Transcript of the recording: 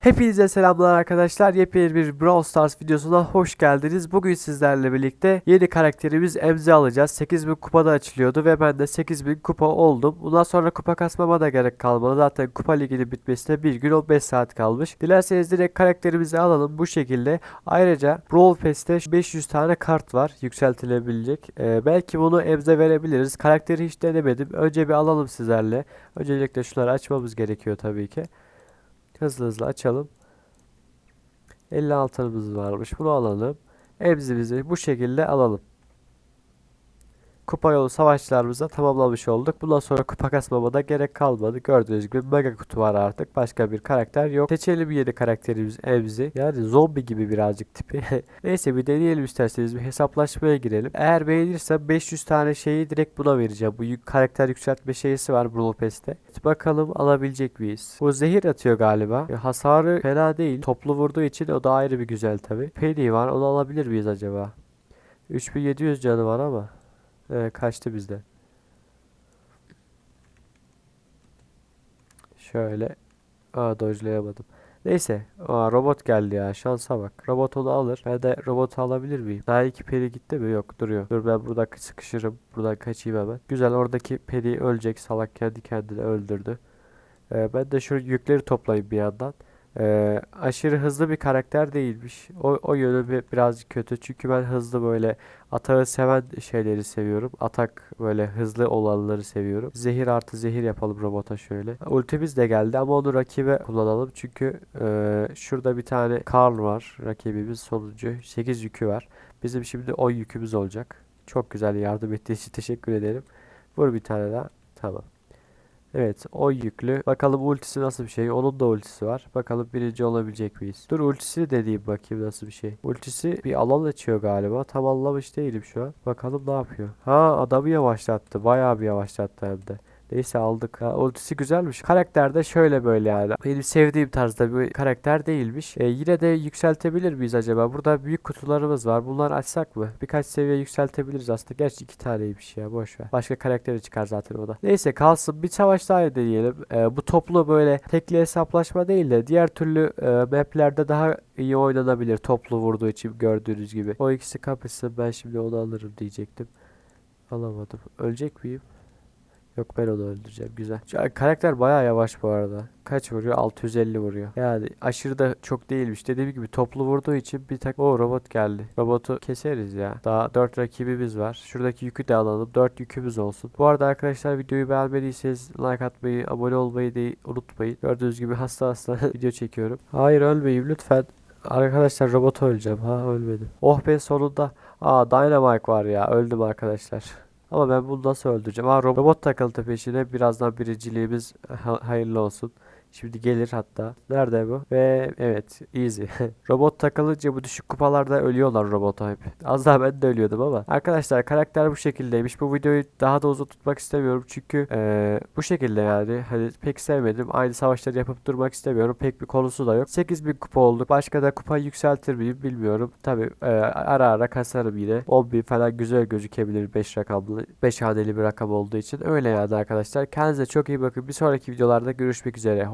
Hepinize selamlar arkadaşlar. Yepyeni bir Brawl Stars videosuna hoş geldiniz. Bugün sizlerle birlikte yeni karakterimiz Emzi alacağız. 8000 kupada açılıyordu ve ben de 8000 kupa oldum. Bundan sonra kupa kasmama da gerek kalmadı. Zaten kupa liginin bitmesine bir gün 15 saat kalmış. Dilerseniz direkt karakterimizi alalım bu şekilde. Ayrıca Brawl Pass'te 500 tane kart var yükseltilebilecek. Ee, belki bunu Emze verebiliriz. Karakteri hiç denemedim. Önce bir alalım sizlerle. Öncelikle şunları açmamız gerekiyor tabii ki. Hızlı hızlı açalım. 56'ımız varmış. Bunu alalım. Emzimizi bu şekilde alalım. Kupa yolu savaşlarımızı tamamlamış olduk. Bundan sonra kupa kasmama da gerek kalmadı. Gördüğünüz gibi mega kutu var artık. Başka bir karakter yok. Seçelim yeni karakterimiz Emzi. Yani zombi gibi birazcık tipi. Neyse bir deneyelim isterseniz. Bir hesaplaşmaya girelim. Eğer beğenirse 500 tane şeyi direkt buna vereceğim. Bu karakter yükseltme şeysi var Brawl Pass'te. Bakalım alabilecek miyiz? Bu zehir atıyor galiba. E, hasarı fena değil. Toplu vurduğu için o da ayrı bir güzel tabi. Penny var. Onu alabilir miyiz acaba? 3700 canı var ama. Evet, kaçtı bizde. Şöyle. Aa dodge'layamadım. Neyse. Aa, robot geldi ya. Şansa bak. Robot onu alır. Ben de robotu alabilir miyim? Daha iki peri gitti mi? Yok duruyor. Dur ben burada sıkışırım. Buradan kaçayım hemen. Güzel oradaki peri ölecek. Salak kendi kendini öldürdü. Ee, ben de şu yükleri toplayayım bir yandan. Ee, aşırı hızlı bir karakter değilmiş. O, o yönü bi- birazcık kötü. Çünkü ben hızlı böyle atağı seven şeyleri seviyorum. Atak böyle hızlı olanları seviyorum. Zehir artı zehir yapalım robota şöyle. Ultimiz de geldi ama onu rakibe kullanalım. Çünkü e, şurada bir tane Karl var. Rakibimiz sonuncu. 8 yükü var. Bizim şimdi 10 yükümüz olacak. Çok güzel yardım ettiği için teşekkür ederim. Vur bir tane daha. Tamam. Evet, o yüklü. Bakalım ultisi nasıl bir şey. Onun da ultisi var. Bakalım birinci olabilecek miyiz? Dur ultisini deneyeyim bakayım nasıl bir şey. Ultisi bir alan açıyor galiba. Tam anlamış değilim şu an. Bakalım ne yapıyor. Ha adamı yavaşlattı. Bayağı bir yavaşlattı hem de. Neyse aldık. Ha, ultisi güzelmiş. Karakter de şöyle böyle yani. Benim sevdiğim tarzda bir karakter değilmiş. E, yine de yükseltebilir miyiz acaba? Burada büyük kutularımız var. Bunları açsak mı? Birkaç seviye yükseltebiliriz aslında. Gerçi iki taneymiş ya. Boş ver. Başka karakteri çıkar zaten o da. Neyse kalsın. Bir savaş daha deneyelim. E, bu toplu böyle tekli hesaplaşma değil de diğer türlü e, maplerde daha iyi oynanabilir. Toplu vurduğu için gördüğünüz gibi. O ikisi kapışsın. Ben şimdi onu alırım diyecektim. Alamadım. Ölecek miyim? Yok ben onu öldüreceğim. Güzel. Şu karakter bayağı yavaş bu arada. Kaç vuruyor? 650 vuruyor. Yani aşırı da çok değilmiş. Dediğim gibi toplu vurduğu için bir tak... O robot geldi. Robotu keseriz ya. Daha 4 rakibimiz var. Şuradaki yükü de alalım. 4 yükümüz olsun. Bu arada arkadaşlar videoyu beğenmediyseniz like atmayı, abone olmayı da unutmayın. Gördüğünüz gibi hasta hasta video çekiyorum. Hayır ölmeyin lütfen. Arkadaşlar robot öleceğim. Ha ölmedim. Oh be sonunda. Aa Dynamite var ya. Öldüm arkadaşlar. Ama ben bunu nasıl öldüreceğim? Ha ro- robot takıldı peşine. Birazdan birinciliğimiz ha- hayırlı olsun. Şimdi gelir hatta. Nerede bu? Ve evet easy. Robot takılınca bu düşük kupalarda ölüyorlar robota hep. Az daha ben de ölüyordum ama. Arkadaşlar karakter bu şekildeymiş. Bu videoyu daha da uzun tutmak istemiyorum. Çünkü eee, bu şekilde yani. Hani pek sevmedim. Aynı savaşları yapıp durmak istemiyorum. Pek bir konusu da yok. 8000 kupa olduk. Başka da kupa yükseltir miyim bilmiyorum. Tabi ara ara kasarım yine. 10.000 falan güzel gözükebilir 5 rakamlı. 5 haneli bir rakam olduğu için. Öyle yani arkadaşlar. Kendinize çok iyi bakın. Bir sonraki videolarda görüşmek üzere.